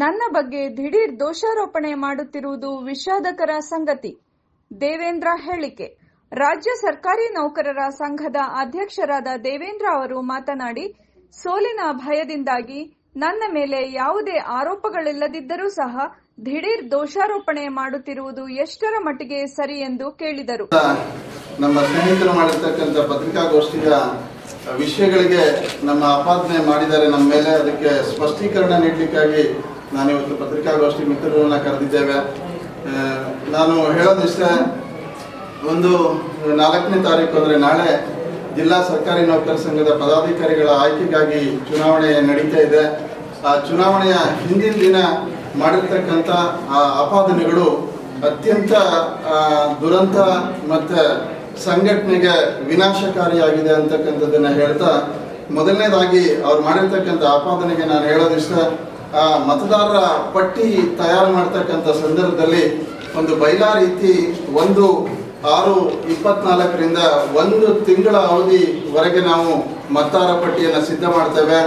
ನನ್ನ ಬಗ್ಗೆ ದಿಢೀರ್ ದೋಷಾರೋಪಣೆ ಮಾಡುತ್ತಿರುವುದು ವಿಷಾದಕರ ಸಂಗತಿ. ದೇವೇಂದ್ರ ಹೇಳಿಕೆ. ರಾಜ್ಯ ಸರ್ಕಾರಿ ನೌಕರರ ಸಂಘದ ಅಧ್ಯಕ್ಷರಾದ ದೇವೇಂದ್ರ ಅವರು ಮಾತನಾಡಿ, ಸೋಲಿನ ಭಯದಿಂದಾಗಿ ನನ್ನ ಮೇಲೆ ಯಾವುದೇ ಆರೋಪಗಳಿಲ್ಲದಿದ್ದರೂ ಸಹ ದಿಢೀರ್ ದೋಷಾರೋಪಣೆ ಮಾಡುತ್ತಿರುವುದು ಎಷ್ಟರ ಮಟ್ಟಿಗೆ ಸರಿ ಎಂದು ಕೇಳಿದರು. ನಮ್ಮ ಸ್ನೇಹಿತರು ಮಾಡಿರ್ತಕ್ಕಂಥ ಪತ್ರಿಕಾಗೋಷ್ಠಿಯ ವಿಷಯಗಳಿಗೆ ನಮ್ಮ ಆಪಾದನೆ ಮಾಡಿದ್ದಾರೆ. ನಮ್ಮ ಮೇಲೆ ಅದಕ್ಕೆ ಸ್ಪಷ್ಟೀಕರಣ ನೀಡಲಿಕ್ಕಾಗಿ ನಾನು ಇವತ್ತು ಪತ್ರಿಕಾಗೋಷ್ಠಿ ಮಿತ್ರರನ್ನ ಕರೆದಿದ್ದೇವೆ. ನಾನು ಹೇಳೋದಿಷ್ಟೇ ಒಂದು ನಾಲ್ಕನೇ ತಾರೀಕು ಅಂದರೆ ನಾಳೆ ಜಿಲ್ಲಾ ಸರ್ಕಾರಿ ನೌಕರ ಸಂಘದ ಪದಾಧಿಕಾರಿಗಳ ಆಯ್ಕೆಗಾಗಿ ಚುನಾವಣೆ ನಡೀತಾ ಇದೆ. ಆ ಚುನಾವಣೆಯ ಹಿಂದಿನ ದಿನ ಮಾಡಿರ್ತಕ್ಕಂಥ ಆ ಆಪಾದನೆಗಳು ಅತ್ಯಂತ ದುರಂತ ಮತ್ತು ಸಂಘಟನೆಗೆ ವಿನಾಶಕಾರಿಯಾಗಿದೆ ಅಂತಕ್ಕಂಥದ್ದನ್ನು ಹೇಳ್ತಾ, ಮೊದಲನೇದಾಗಿ ಅವ್ರು ಮಾಡಿರ್ತಕ್ಕಂಥ ಆಪಾದನೆಗೆ ನಾನು ಹೇಳೋದಿಷ್ಟ ಮತದಾರರ ಪಟ್ಟಿ ತಯಾರು ಮಾಡ್ತಕ್ಕಂಥ ಸಂದರ್ಭದಲ್ಲಿ ಒಂದು ಬೈಲಾ ರೀತಿ ಒಂದು ಆರು ಇಪ್ಪತ್ನಾಲ್ಕರಿಂದ ಒಂದು ತಿಂಗಳ ಅವಧಿವರೆಗೆ ನಾವು ಮತದಾರ ಪಟ್ಟಿಯನ್ನು ಸಿದ್ಧ ಮಾಡ್ತೇವೆ.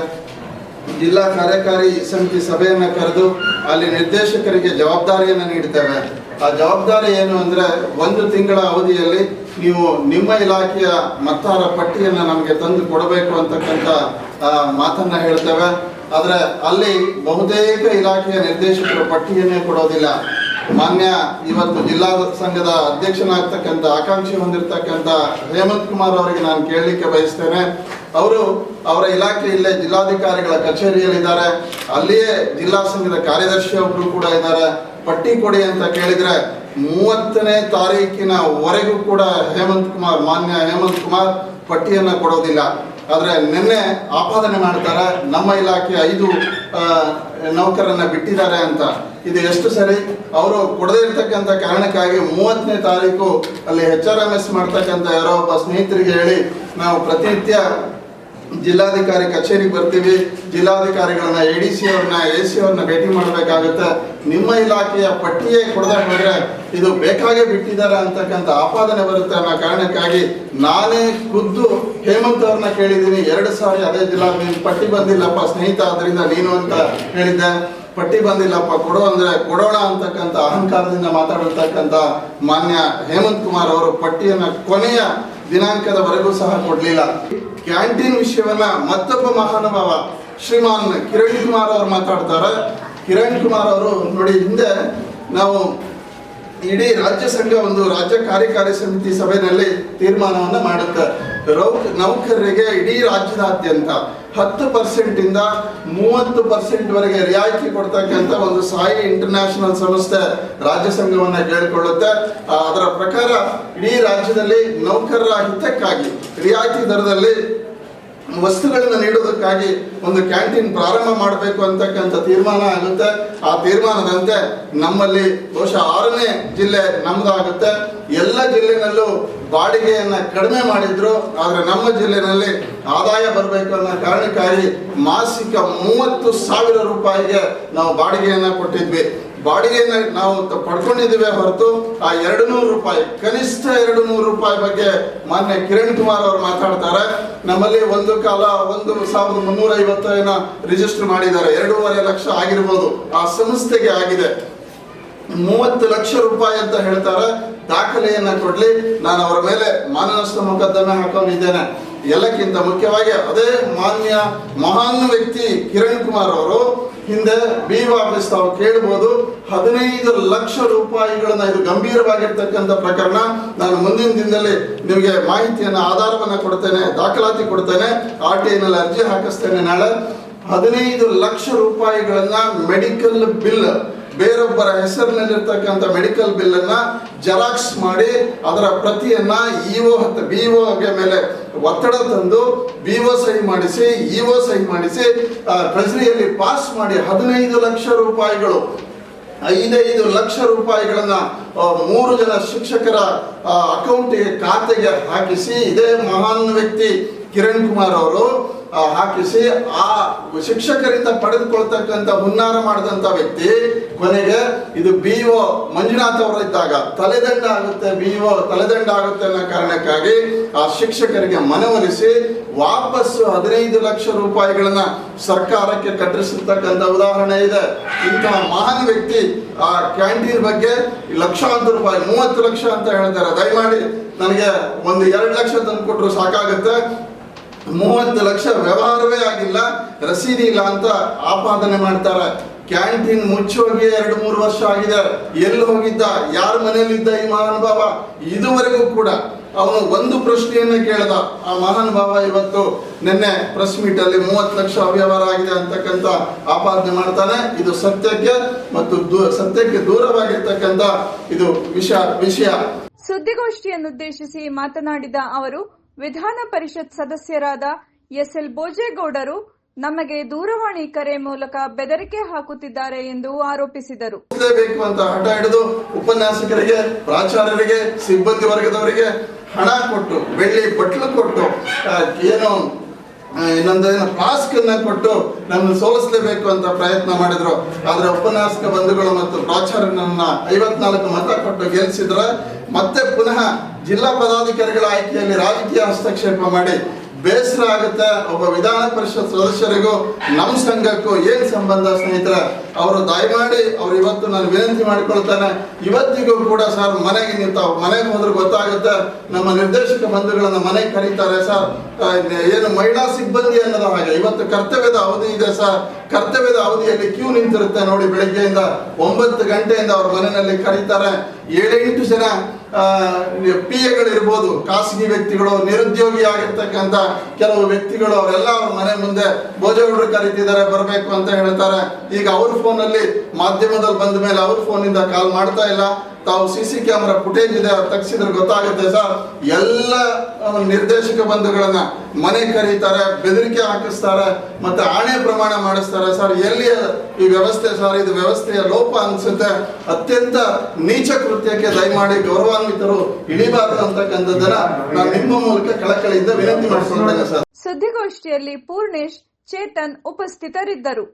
ಜಿಲ್ಲಾ ಕಾರ್ಯಕಾರಿ ಸಮಿತಿ ಸಭೆಯನ್ನು ಕರೆದು ಅಲ್ಲಿ ನಿರ್ದೇಶಕರಿಗೆ ಜವಾಬ್ದಾರಿಯನ್ನು ನೀಡ್ತೇವೆ. ಆ ಜವಾಬ್ದಾರಿ ಏನು ಅಂದರೆ ಒಂದು ತಿಂಗಳ ಅವಧಿಯಲ್ಲಿ ನೀವು ನಿಮ್ಮ ಇಲಾಖೆಯ ಮತದಾರ ಪಟ್ಟಿಯನ್ನು ನಮಗೆ ತಂದು ಕೊಡಬೇಕು ಅಂತಕ್ಕಂಥ ಮಾತನ್ನು ಹೇಳ್ತೇವೆ. ಆದ್ರೆ ಅಲ್ಲಿ ಬಹುತೇಕ ಇಲಾಖೆಯ ನಿರ್ದೇಶಕರು ಪಟ್ಟಿಯನ್ನೇ ಕೊಡೋದಿಲ್ಲ. ಮಾನ್ಯ ಇವತ್ತು ಜಿಲ್ಲಾ ಸಂಘದ ಅಧ್ಯಕ್ಷನಾಗ್ತಕ್ಕಂಥ, ಆಕಾಂಕ್ಷಿ ಹೊಂದಿರತಕ್ಕಂಥ ಹೇಮಂತ್ ಕುಮಾರ್ ಅವರಿಗೆ ನಾನು ಕೇಳಲಿಕ್ಕೆ ಬಯಸ್ತೇನೆ. ಅವರು ಅವರ ಇಲಾಖೆ ಇಲ್ಲೇ ಜಿಲ್ಲಾಧಿಕಾರಿಗಳ ಕಚೇರಿಯಲ್ಲಿದ್ದಾರೆ. ಅಲ್ಲಿಯೇ ಜಿಲ್ಲಾ ಸಂಘದ ಕಾರ್ಯದರ್ಶಿ ಒಬ್ರು ಕೂಡ ಇದ್ದಾರೆ. ಪಟ್ಟಿ ಕೊಡಿ ಅಂತ ಕೇಳಿದ್ರೆ ಮೂವತ್ತನೇ ತಾರೀಕಿನ ವರೆಗೂ ಕೂಡ ಹೇಮಂತ್ ಕುಮಾರ್, ಮಾನ್ಯ ಹೇಮಂತ್ ಕುಮಾರ್ ಪಟ್ಟಿಯನ್ನ ಕೊಡೋದಿಲ್ಲ. ಆದ್ರೆ ನಿನ್ನೆ ಆಪಾದನೆ ಮಾಡ್ತಾರೆ, ನಮ್ಮ ಇಲಾಖೆ ಐದು ನೌಕರನ್ನ ಬಿಟ್ಟಿದ್ದಾರೆ ಅಂತ. ಇದು ಎಷ್ಟು ಸರಿ? ಅವರು ಕೊಡದೇ ಇರ್ತಕ್ಕಂಥ ಕಾರಣಕ್ಕಾಗಿ ಮೂವತ್ತನೇ ತಾರೀಕು ಅಲ್ಲಿ ಎಚ್ ಆರ್ ಎಂ ಎಸ್ ಮಾಡ್ತಕ್ಕಂಥ ಯಾರೋ ಒಬ್ಬ ಸ್ನೇಹಿತರಿಗೆ ಹೇಳಿ, ನಾವು ಪ್ರತಿನಿತ್ಯ ಜಿಲ್ಲಾಧಿಕಾರಿ ಕಚೇರಿಗೆ ಬರ್ತೀವಿ, ಜಿಲ್ಲಾಧಿಕಾರಿಗಳನ್ನ ಎ ಡಿ ಸಿ ಅವ್ರನ್ನ ಎ ಸಿ ಅವ್ರನ್ನ ಭೇಟಿ ಮಾಡಬೇಕಾಗುತ್ತೆ. ನಿಮ್ಮ ಇಲಾಖೆಯ ಪಟ್ಟಿಯೇ ಕೊಡದೆ ಹೋದ್ರೆ ಇದು ಬೇಕಾಗೇ ಬಿಟ್ಟಿದ್ದಾರೆ ಅಂತಕ್ಕಂಥ ಆಪಾದನೆ ಬರುತ್ತೆ ಅನ್ನೋ ಕಾರಣಕ್ಕಾಗಿ ನಾನೇ ಖುದ್ದು ಹೇಮಂತ್ ಅವ್ರನ್ನ ಕೇಳಿದ್ದೀನಿ. ಎರಡು ಸಾರಿ ಅದೇ ಜಿಲ್ಲಾ ನೀನ್ ಪಟ್ಟಿ ಬಂದಿಲ್ಲಪ್ಪ ಸ್ನೇಹಿತ, ಆದ್ರಿಂದ ನೀನು ಅಂತ ಹೇಳಿದ್ದೆ. ಪಟ್ಟಿ ಬಂದಿಲ್ಲಪ್ಪ, ಕೊಡೋ ಅಂದ್ರೆ ಕೊಡೋಣ ಅಂತಕ್ಕಂಥ ಅಹಂಕಾರದಿಂದ ಮಾತಾಡಿರ್ತಕ್ಕಂಥ ಮಾನ್ಯ ಹೇಮಂತ್ ಕುಮಾರ್ ಅವರು ಪಟ್ಟಿಯನ್ನ ಕೊನೆಯ ದಿನಾಂಕದವರೆಗೂ ಸಹ ಕೊಡ್ಲಿಲ್ಲ. ಕ್ಯಾಂಟೀನ್ ವಿಷಯವನ್ನ ಮತ್ತೊಬ್ಬ ಮಹಾನುಭಾವ, ಶ್ರೀಮಾನ್ ಕಿರಣ್ ಕುಮಾರ್ ಅವರು ಮಾತಾಡ್ತಾರೆ. ಕಿರಣ್ ಕುಮಾರ್ ಅವರು ನೋಡಿ, ಹಿಂದೆ ನಾವು ಇಡೀ ರಾಜ್ಯ ಸಂಘ ಒಂದು ರಾಜ್ಯ ಕಾರ್ಯಕಾರಿ ಸಮಿತಿ ಸಭೆಯಲ್ಲಿ ತೀರ್ಮಾನವನ್ನು ಮಾಡುತ್ತೆ. ರೌ- ನೌಕರರಿಗೆ ಇಡೀ ರಾಜ್ಯದಾದ್ಯಂತ ಹತ್ತು ಪರ್ಸೆಂಟ್ ಇಂದ ಮೂವತ್ತು ಪರ್ಸೆಂಟ್ ವರೆಗೆ ರಿಯಾಯಿತಿ ಕೊಡ್ತಕ್ಕಂಥ ಒಂದು ಸಾಯಿ ಇಂಟರ್ನ್ಯಾಷನಲ್ ಸಂಸ್ಥೆ ರಾಜ್ಯ ಸಂಘವನ್ನ ಕೇಳಿಕೊಳ್ಳುತ್ತೆ. ಅದರ ಪ್ರಕಾರ ಇಡೀ ರಾಜ್ಯದಲ್ಲಿ ನೌಕರರ ಹಿತಕ್ಕಾಗಿ, ರಿಯಾಯಿತಿ ದರದಲ್ಲಿ ವಸ್ತುಗಳನ್ನು ನೀಡೋದಕ್ಕಾಗಿ ಒಂದು ಕ್ಯಾಂಟೀನ್ ಪ್ರಾರಂಭ ಮಾಡಬೇಕು ಅಂತಕ್ಕಂಥ ತೀರ್ಮಾನ ಆಗುತ್ತೆ. ಆ ತೀರ್ಮಾನದಂತೆ ನಮ್ಮಲ್ಲಿ ಬಹುಶಃ ಆರನೇ ಜಿಲ್ಲೆ ನಮ್ಮದಾಗುತ್ತೆ ಎಲ್ಲ ಜಿಲ್ಲೆನಲ್ಲೂ ಬಾಡಿಗೆಯನ್ನ ಕಡಿಮೆ ಮಾಡಿದ್ರು, ಆದ್ರೆ ನಮ್ಮ ಜಿಲ್ಲೆನಲ್ಲಿ ಆದಾಯ ಬರಬೇಕು ಅನ್ನೋ ಕಾರಣಕ್ಕಾಗಿ ಮಾಸಿಕ ಮೂವತ್ತು ಸಾವಿರ ರೂಪಾಯಿಗೆ ನಾವು ಬಾಡಿಗೆಯನ್ನ ಕೊಟ್ಟಿದ್ವಿ. ಬಾಡಿಗೆಯನ್ನ ನಾವು ಪಡ್ಕೊಂಡಿದ್ದೇವೆ ಹೊರತು ಆ ಎರಡು ನೂರು ರೂಪಾಯಿ, ಕನಿಷ್ಠ ಎರಡು ನೂರು ರೂಪಾಯಿ ಬಗ್ಗೆ ಮಾನ್ಯ ಕಿರಣ್ ಕುಮಾರ್ ಅವರು ಮಾತಾಡ್ತಾರೆ. ನಮ್ಮಲ್ಲಿ ಒಂದು ಕಾಲ ಒಂದು ಸಾವಿರದ ಮುನ್ನೂರ ಏನೋ ರಿಜಿಸ್ಟರ್ ಮಾಡಿದ್ದಾರೆ. ಎರಡೂವರೆ ಲಕ್ಷ ಆಗಿರ್ಬೋದು. ಆ ಸಂಸ್ಥೆಗೆ ಆಗಿದೆ. ಮೂವತ್ತು ಲಕ್ಷ ರೂಪಾಯಿ ಅಂತ ಹೇಳ್ತಾರೆ. ದಾಖಲೆಯನ್ನ ಕೊಡ್ಲಿ. ನಾನು ಅವರ ಮೇಲೆ ಮಾನನಷ್ಟ ಮೊಕದ್ದಮೆ ಹಾಕೊಂಡಿದ್ದೇನೆ. ಎಲ್ಲಕ್ಕಿಂತ ಮುಖ್ಯವಾಗಿ ಅದೇ ಮಾನ್ಯ ಮಹಾನ್ ವ್ಯಕ್ತಿ ಕಿರಣ್ ಕುಮಾರ್ ಅವರು ಹಿಂದೆ ಬಿ ವಾಪಸ್ ತಾವು ಕೇಳಬಹುದು ಹದಿನೈದು ಲಕ್ಷ ರೂಪಾಯಿಗಳನ್ನ ಇದು ಗಂಭೀರವಾಗಿರ್ತಕ್ಕಂಥ ಪ್ರಕರಣ. ನಾನು ಮುಂದಿನ ದಿನದಲ್ಲಿ ನಿಮಗೆ ಮಾಹಿತಿಯನ್ನ, ಆಧಾರವನ್ನ ಕೊಡ್ತೇನೆ, ದಾಖಲಾತಿ ಕೊಡ್ತೇನೆ. ಆರ್ ಟಿ ಐನಲ್ಲಿ ಅರ್ಜಿ ಹಾಕಿಸ್ತೇನೆ ನಾಳೆ. ಹದಿನೈದು ಲಕ್ಷ ರೂಪಾಯಿಗಳನ್ನ ಮೆಡಿಕಲ್ ಬಿಲ್ ಬೇರೊಬ್ಬರ ಹೆಸರಿನಲ್ಲಿರ್ತಕ್ಕಂಥ ಮೆಡಿಕಲ್ ಬಿಲ್ ಅನ್ನ ಜೆರಾಕ್ಸ್ ಮಾಡಿ ಅದರ ಪ್ರತಿಯನ್ನ ಬಿ ಒಗೆ ಮೇಲೆ ಒತ್ತಡ ತಂದು ಬಿಒ ಸಹಿ ಮಾಡಿಸಿ, ಇಒ ಸಹಿ ಮಾಡಿಸಿ ಟ್ರೆಜರಿಯಲ್ಲಿ ಪಾಸ್ ಮಾಡಿ ಹದಿನೈದು ಲಕ್ಷ ರೂಪಾಯಿಗಳು. ಐದೈದು ಲಕ್ಷ ರೂಪಾಯಿಗಳನ್ನ ಮೂರು ಜನ ಶಿಕ್ಷಕರ ಅಕೌಂಟಿಗೆ ಖಾತೆಗೆ ಹಾಕಿಸಿ, ಇದೇ ಮಹಾನ್ ವ್ಯಕ್ತಿ ಕಿರಣ್ ಕುಮಾರ್ ಅವರು ಹಾಕಿಸಿ ಆ ಶಿಕ್ಷಕರಿಂದ ಪಡೆದುಕೊಳ್ತಕ್ಕಂಥ ಹುನ್ನಾರ ಮಾಡಿದಂತ ವ್ಯಕ್ತಿ ಕೊನೆಗೆ ಇದು ಬಿ ಒ ಮಂಜುನಾಥ್ ಅವರಿದ್ದಾಗ ತಲೆದಂಡ ಆಗುತ್ತೆ, ಬಿ ಒ ತಲೆದಂಡ ಆಗುತ್ತೆ ಅನ್ನೋ ಕಾರಣಕ್ಕಾಗಿ ಆ ಶಿಕ್ಷಕರಿಗೆ ಮನವೊಲಿಸಿ ವಾಪಸ್ಸು ಹದಿನೈದು ಲಕ್ಷ ರೂಪಾಯಿಗಳನ್ನ ಸರ್ಕಾರಕ್ಕೆ ಕಟ್ಟಿಸಿರ್ತಕ್ಕಂಥ ಉದಾಹರಣೆ ಇದೆ. ಇಂತಹ ಮಹಾನ್ ವ್ಯಕ್ತಿ ಆ ಕ್ಯಾಂಟೀನ್ ಬಗ್ಗೆ ಲಕ್ಷಾಂತರ ರೂಪಾಯಿ, ಮೂವತ್ತು ಲಕ್ಷ ಅಂತ ಹೇಳ್ತಾರೆ. ದಯಮಾಡಿ ನನಗೆ ಒಂದು ಎರಡು ಲಕ್ಷ ತಂದು ಕೊಟ್ಟರು ಸಾಕಾಗುತ್ತೆ. ಮೂವತ್ತು ಲಕ್ಷ ವ್ಯವಹಾರವೇ ಆಗಿಲ್ಲ. ರಸೀದಿ ಇಲ್ಲ ಅಂತ ಆಪಾದನೆ ಮಾಡ್ತಾರೆ. ಕ್ಯಾಂಟೀನ್ ಮುಚ್ಚೋಗಿ ಎರಡು ಮೂರು ವರ್ಷ ಆಗಿದೆ. ಎಲ್ಲಿ ಹೋಗಿದ್ದ? ಯಾರ ಮನೆಯಲ್ಲಿದ್ದ ಈ ಮಹಾನುಭಾವ ಇದುವರೆಗೂ ಕೂಡ ಅವನು ಒಂದು ಪ್ರಶ್ನೆಯನ್ನ ಕೇಳ್ದ. ಆ ಮಹಾನುಭಾವ ಇವತ್ತು ನಿನ್ನೆ ಪ್ರೆಸ್ ಮೀಟ್ ಅಲ್ಲಿ ಮೂವತ್ತು ಲಕ್ಷ ಅವ್ಯವಹಾರ ಆಗಿದೆ ಅಂತಕ್ಕಂಥ ಆಪಾದನೆ ಮಾಡ್ತಾನೆ. ಇದು ಸತ್ಯಕ್ಕೆ ಮತ್ತು ಸತ್ಯಕ್ಕೆ ದೂರವಾಗಿರ್ತಕ್ಕಂಥ ಇದು ವಿಷಯ ವಿಷಯ. ಸುದ್ದಿಗೋಷ್ಠಿಯನ್ನುದ್ದೇಶಿಸಿ ಮಾತನಾಡಿದ ಅವರು ವಿಧಾನ ಪರಿಷತ್ ಸದಸ್ಯರಾದ ಎಸ್ ಎಲ್ ಬೋಜೇಗೌಡರು ನಮಗೆ ದೂರವಾಣಿ ಕರೆ ಮೂಲಕ ಬೆದರಿಕೆ ಹಾಕುತ್ತಿದ್ದಾರೆ ಎಂದು ಆರೋಪಿಸಿದರು. ಅಂತ ಹಠ ಹಿಡಿದು ಉಪನ್ಯಾಸಕರಿಗೆ ಪ್ರಾಚಾರ್ಯರಿಗೆ ಸಿಬ್ಬಂದಿ ವರ್ಗದವರಿಗೆ ಹಣ ಕೊಟ್ಟು ಬೆಳ್ಳಿ ಬಟ್ಲು ಕೊಟ್ಟು ಏನೋ ಆ, ಫ್ಲಾಸ್ಕ್ ಅನ್ನ ಕೊಟ್ಟು ನಮ್ಮನ್ನು ಸೋಲಿಸಲೇಬೇಕು ಅಂತ ಪ್ರಯತ್ನ ಮಾಡಿದ್ರು. ಆದ್ರೆ ಉಪನ್ಯಾಸಕ ಬಂಧುಗಳು ಮತ್ತು ಪ್ರಾಚಾರ್ಯನನ್ನ ಐವತ್ನಾಲ್ಕು ಮತ ಕೊಟ್ಟು ಗೆಲ್ಲಿಸಿದ್ರೆ ಮತ್ತೆ ಪುನಃ ಜಿಲ್ಲಾ ಪದಾಧಿಕಾರಿಗಳ ಆಯ್ಕೆಯಲ್ಲಿ ರಾಜಕೀಯ ಹಸ್ತಕ್ಷೇಪ ಮಾಡಿ ಬೇಸರ ಆಗುತ್ತೆ. ಒಬ್ಬ ವಿಧಾನ ಪರಿಷತ್ ಸದಸ್ಯರಿಗೂ ನಮ್ಮ ಸಂಘಕ್ಕೂ ಏನ್ ಸಂಬಂಧ ಸ್ನೇಹಿತರ? ಅವರು ದಯಮಾಡಿ ಅವ್ರು ಇವತ್ತು ನಾನು ವಿನಂತಿ ಮಾಡಿಕೊಳ್ತಾನೆ. ಇವತ್ತಿಗೂ ಕೂಡ ಸರ್ ಮನೆಗೆ ನಿಂತ ಮನೆಗೆ ಹೋದ್ರೆ ಗೊತ್ತಾಗುತ್ತೆ. ನಮ್ಮ ನಿರ್ದೇಶಕ ಬಂಧುಗಳನ್ನ ಮನೆಗೆ ಕರೀತಾರೆ ಸರ್. ಏನು ಮಹಿಳಾ ಸಿಬ್ಬಂದಿ ಅನ್ನೋದ ಹಾಗೆ. ಇವತ್ತು ಕರ್ತವ್ಯದ ಅವಧಿ ಇದೆ ಸರ್. ಕರ್ತವ್ಯದ ಅವಧಿಯಲ್ಲಿ ಕ್ಯೂ ನಿಂತಿರುತ್ತೆ ನೋಡಿ ಬೆಳಗ್ಗೆಯಿಂದ. ಒಂಬತ್ತು ಗಂಟೆಯಿಂದ ಅವ್ರ ಮನೆಯಲ್ಲಿ ಕರೀತಾರೆ. ಏಳೆಂಟು ಜನ ಪಿ ಎಗಳಿರ್ಬೋದು ಖಾಸಗಿ ವ್ಯಕ್ತಿಗಳು, ನಿರುದ್ಯೋಗಿ ಆಗಿರ್ತಕ್ಕಂಥ ಕೆಲವು ವ್ಯಕ್ತಿಗಳು ಅವರೆಲ್ಲ ಅವ್ರ ಮನೆ ಮುಂದೆ ಭೋಜಗೌಡರು ಕರೀತಿದ್ದಾರೆ, ಬರಬೇಕು ಅಂತ ಹೇಳ್ತಾರೆ. ಈಗ ಅವ್ರ ಫೋನಲ್ಲಿ ಮಾಧ್ಯಮದಲ್ಲಿ ಬಂದ ಮೇಲೆ ಅವ್ರ ಫೋನಿಂದ ಕಾಲ್ ಮಾಡ್ತಾ ಇಲ್ಲ. ತಾವು ಸಿ ಸಿ ಕ್ಯಾಮ್ರಾ ಫುಟೇಜ್ ಇದೆ ತೆಗ್ಸಿದ್ರೆ ಗೊತ್ತಾಗುತ್ತೆ ಸರ್. ಎಲ್ಲ ನಿರ್ದೇಶಕ ಬಂಧುಗಳನ್ನ ಮನೆ ಕರೀತಾರೆ, ಬೆದರಿಕೆ ಹಾಕಿಸ್ತಾರೆ, ಮತ್ತೆ ಆಣೆ ಪ್ರಮಾಣ ಮಾಡಿಸ್ತಾರೆ ಸರ್. ಎಲ್ಲಿ ಈ ವ್ಯವಸ್ಥೆ ಸರ್, ಇದು ವ್ಯವಸ್ಥೆಯ ಲೋಪ ಅನ್ಸುತ್ತೆ, ಅತ್ಯಂತ ನೀಚ ಕೃತ್ಯಕ್ಕೆ ದಯಮಾಡಿ ಗೌರವಾನ್ವಿತರು ಇಳಿಬಾರದು ಅಂತಕ್ಕಂಥದ್ದನ್ನ ನಾನು ನಿಮ್ಮ ಮೂಲಕ ಕಳಕಳಿಯಿಂದ ವಿನಂತಿ ಮಾಡಿಕೊಳ್ತೇನೆ ಸರ್. ಸುದ್ದಿಗೋಷ್ಠಿಯಲ್ಲಿ ಪೂರ್ಣೇಶ್, ಚೇತನ್ ಉಪಸ್ಥಿತರಿದ್ದರು.